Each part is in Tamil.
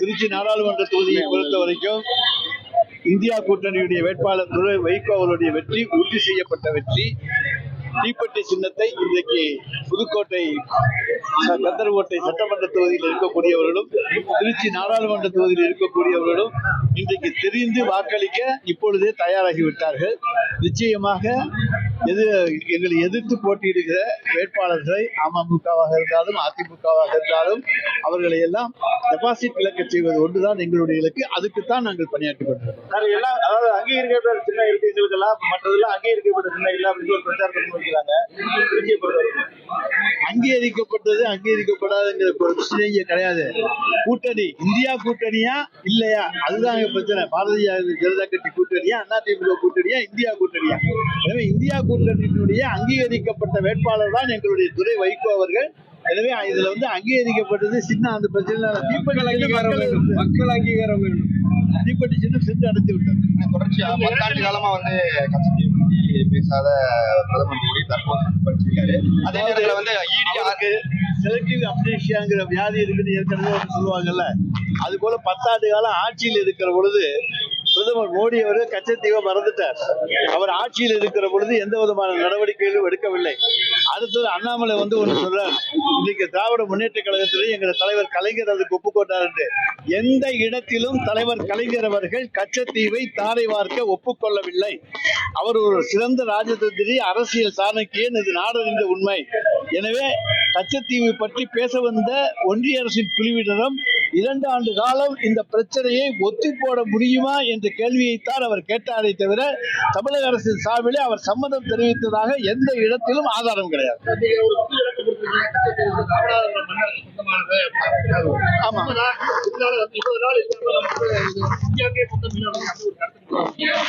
திருச்சி நாடாளுமன்ற தொகுதியை பொறுத்த வரைக்கும் இந்தியா கூட்டணியுடைய வேட்பாளர் துரை வைகோ அவருடைய வெற்றி உறுதி செய்யப்பட்ட வெற்றி. தீப்பெட்டி சின்னத்தை இன்றைக்கு புதுக்கோட்டை கந்தர்கோட்டை சட்டமன்ற தொகுதியில் இருக்கக்கூடியவர்களும் திருச்சி நாடாளுமன்ற தொகுதியில் இருக்கக்கூடியவர்களும் இன்றைக்கு தெரிந்து வாக்களிக்க இப்பொழுதே தயாராகி விட்டார்கள் நிச்சயமாக எது எங்களை எதிர்த்து போட்டியிடுகிற வேட்பாளர்களை அமமுகவாக இருந்தாலும் அதிமுகவாக இருந்தாலும் அவர்களை எல்லாம் டெபாசிட் இழக்க செய்வது ஒன்றுதான் எங்களுடைய இலக்கு. அதுக்குத்தான் நாங்கள் பணியாற்றி கொண்டிருக்கிறோம். சார் எல்லாம் அதாவது அங்கீகரிக்கப்பட்ட சின்ன இருக்குங்களுக்கெல்லாம் மற்றதெல்லாம் அங்கீகரிக்கப்பட்ட சின்ன இல்ல அப்படின்னு ஒரு பிரச்சாரத்தை அங்கீகரிக்கப்பட்டது அங்கீகரிக்கப்படாதுங்கிற ஒரு பிரச்சனை இங்க கிடையாது. கூட்டணி இந்தியா கூட்டணியா இல்லையா? அதுதான் பிரச்சனை. பாரதிய ஜனதா கட்சி கூட்டணியா அதிமுக கூட்டணியா இந்தியா கூட்டணியா? எனவே இந்தியா கூட்டணியினுடைய அங்கீகரிக்கப்பட்ட வேட்பாளர் தான் எங்களுடைய துறை வைகோ அவர்கள். எனவே இதுல வந்து அங்கீகரிக்கப்பட்டது சின்ன அந்த பிரச்சனை தீப்பெட்டி சின்னம் மக்கள் மக்கள் அங்கீகாரம் வேண்டும். தீப்பெட்டி சின்னம் சென்று அடைந்து விட்டது. தொடர்ச்சியா பத்தாண்டு காலமா வந்து கட்சியை பத்தி பேசாத பிரதமர் மோடி தற்போது படிச்சிருக்காரு. அதே நேரத்துல வந்து இடி அவருக்கு செலக்டிவ் அப்டேஷியாங்கிற வியாதி இருக்குன்னு ஏற்கனவே சொல்லுவாங்கல்ல. அது போல பத்தாண்டு காலம் ஆட்சியில் இருக்கிற பொழுது பிரதமர் மோடி அவர் கச்சத்தீவை மறந்துட்டார். அவர் ஆட்சியில் இருக்கிற பொழுது எந்த விதமான நடவடிக்கைகளும் எடுக்கவில்லை. அடுத்தது அண்ணாமலை வந்து ஒன்று சொல்றார். இன்னைக்கு திராவிட முன்னேற்ற கழகத்திலே எங்கள் தலைவர் கலைஞர் அதுக்கு ஒப்புக்கொண்டார் என்று. எந்த இடத்திலும் தலைவர் கலைஞர் அவர்கள் கச்சத்தீவை தாரை வார்க்க ஒப்புக்கொள்ளவில்லை அவர் ஒரு சிறந்த ராஜதந்திரி அரசியல் சாணக்கியன் இது நாடறிந்த உண்மை. எனவே கச்சத்தீவு பற்றி பேச வந்த ஒன்றிய அரசின் குழுவினரும் இரண்டு ஆண்டு காலம் இந்த பிரச்சனையை ஒத்தி போட முடியுமா என்ற கேள்வியைத்தான் அவர் கேட்டாரே தவிர தமிழக அரசின் சார்பிலே அவர் சம்மதம் தெரிவித்ததாக எந்த இடத்திலும் ஆதாரம் கிடையாது. ஆமா.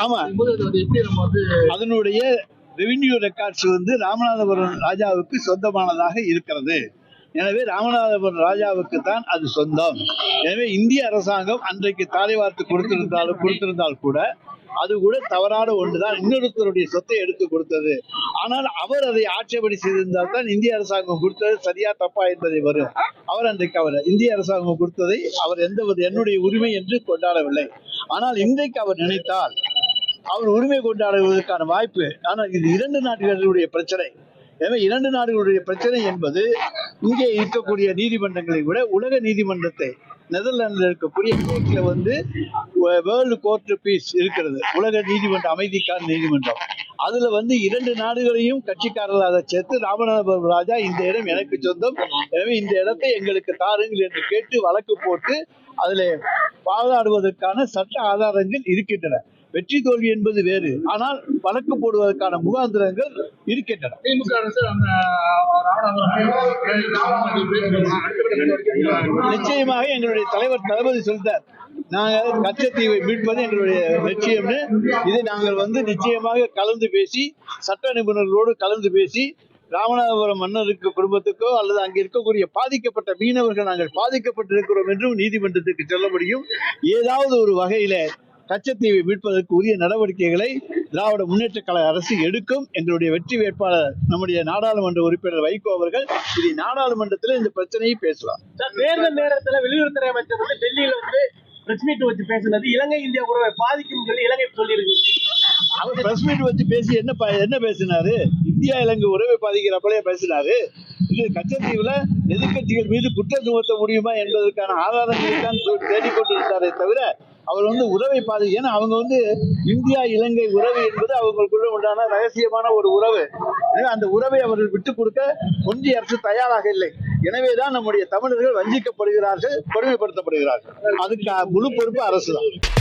ஆமா. அதனுடைய ரெவின்யூ ரெக்கார்ட்ஸ் வந்து ராமநாதபுரம் ராஜாவுக்கு சொந்தமானதாக இருக்கிறது. எனவே ராமநாதபுரம் ராஜாவுக்கு தான் அது சொந்தம். எனவே இந்திய அரசாங்கம் அன்றைக்கு தாலை வார்த்து கொடுத்திருந்தாலும் கொடுத்திருந்தால் கூட அது கூட தவறான ஒன்றுதான். இன்னொருத்தருடைய சொத்தை எடுத்து கொடுத்தது. ஆனால் அவர் அதை ஆட்சேபடி செய்திருந்தால் தான் இந்திய அரசாங்கம் கொடுத்தது சரியா தப்பா என்பதை வரும். அவர் அன்றைக்கு அவர் இந்திய அரசாங்கம் கொடுத்ததை அவர் எந்த ஒரு என்னுடைய உரிமை என்று கொண்டாடவில்லை. ஆனால் இன்றைக்கு அவர் நினைத்தால் அவர் உரிமை கொண்டாடுவதற்கான வாய்ப்பு ஆனால் இது இரண்டு நாடுகளுடைய பிரச்சனை. எனவே இரண்டு நாடுகளுடைய பிரச்சனை என்பது இங்கே இருக்கக்கூடிய நீதிமன்றங்களை விட உலக நீதிமன்றத்தை நெதர்லாந்தில் இருக்கக்கூடிய கோர்ட்ல வந்து வேர்ல்டு கோர்ட் பீஸ் இருக்கிறது. உலக நீதிமன்ற அமைதிக்கான நீதிமன்றம். அதுல வந்து இரண்டு நாடுகளையும் கட்சிக்காரர்களாக சேர்த்து ராமநாதபுரம் ராஜா இந்த இடம் எனக்கு சொந்தம். எனவே இந்த இடத்தை எங்களுக்கு தாருங்கள் என்று கேட்டு வழக்கு போட்டு அதில் வாதாடுவதற்கான சட்ட ஆதாரங்கள் இருக்கின்றன. வெற்றி தோல்வி என்பது வேறு. ஆனால் வழக்கு போடுவதற்கான முகாந்திரங்கள் இருக்கின்றன. நிச்சயமாக எங்களுடைய தலைவர் தளபதி சொல்லிட்டார். நாங்கள் கச்சத்தீவை மீட்பது எங்களுடைய லட்சியம்னு. இதை நாங்கள் வந்து நிச்சயமாக கலந்து பேசி சட்ட நிபுணர்களோடு கலந்து பேசி ராமநாதபுரம் மன்னருக்கு குடும்பத்துக்கோ அல்லது அங்கே இருக்கக்கூடிய பாதிக்கப்பட்ட மீனவர்கள் நாங்கள் பாதிக்கப்பட்டிருக்கிறோம் என்றும் நீதிமன்றத்துக்கு சொல்ல முடியும். ஏதாவது ஒரு வகையில கச்சத்தீவை மீட்பதற்கு உரிய நடவடிக்கைகளை திராவிட முன்னேற்ற கழக அரசு எடுக்கும் எங்களுடைய வெற்றி வேட்பாளர் நம்முடைய நாடாளுமன்ற உறுப்பினர் வைகோ அவர்கள். இதை நாடாளுமன்றத்தில் இந்த பிரச்சனையை பேசலாம். தேர்தல் நேரத்துல வெளியுறவுத்துறை அமைச்சர் வந்து டெல்லியில வந்து பிரஸ் மீட் வச்சு பேசுனது. இலங்கை இந்தியா உறவை பாதிக்கும் சொல்லி இலங்கை சொல்லியிருக்கு. அவர் பிரஸ் மீட் வச்சு பேசி என்ன என்ன பேசினாரு? இந்தியா இலங்கை உறவை பாதிக்கிறப்பலே பேசினாரு. இது கச்சத்தீவில் எதிர்கட்சிகள் மீது குற்றம் சுமத்த முடியுமா என்பதற்கான ஆதாரங்களை தான் தேடிக்கொண்டிருந்தாரே தவிர அவர் வந்து உறவை பாது ஏன்னா அவங்க வந்து இந்தியா இலங்கை உறவு என்பது அவங்களுக்குள்ள உண்டான ரகசியமான ஒரு உறவு. எனவே அந்த உறவை அவர்கள் விட்டு கொடுக்க ஒன்றிய அரசு தயாராக இல்லை. எனவேதான் நம்முடைய தமிழர்கள் வஞ்சிக்கப்படுகிறார்கள் கொடுமைப்படுத்தப்படுகிறார்கள். அதுக்கு முழு பொறுப்பு அரசு தான்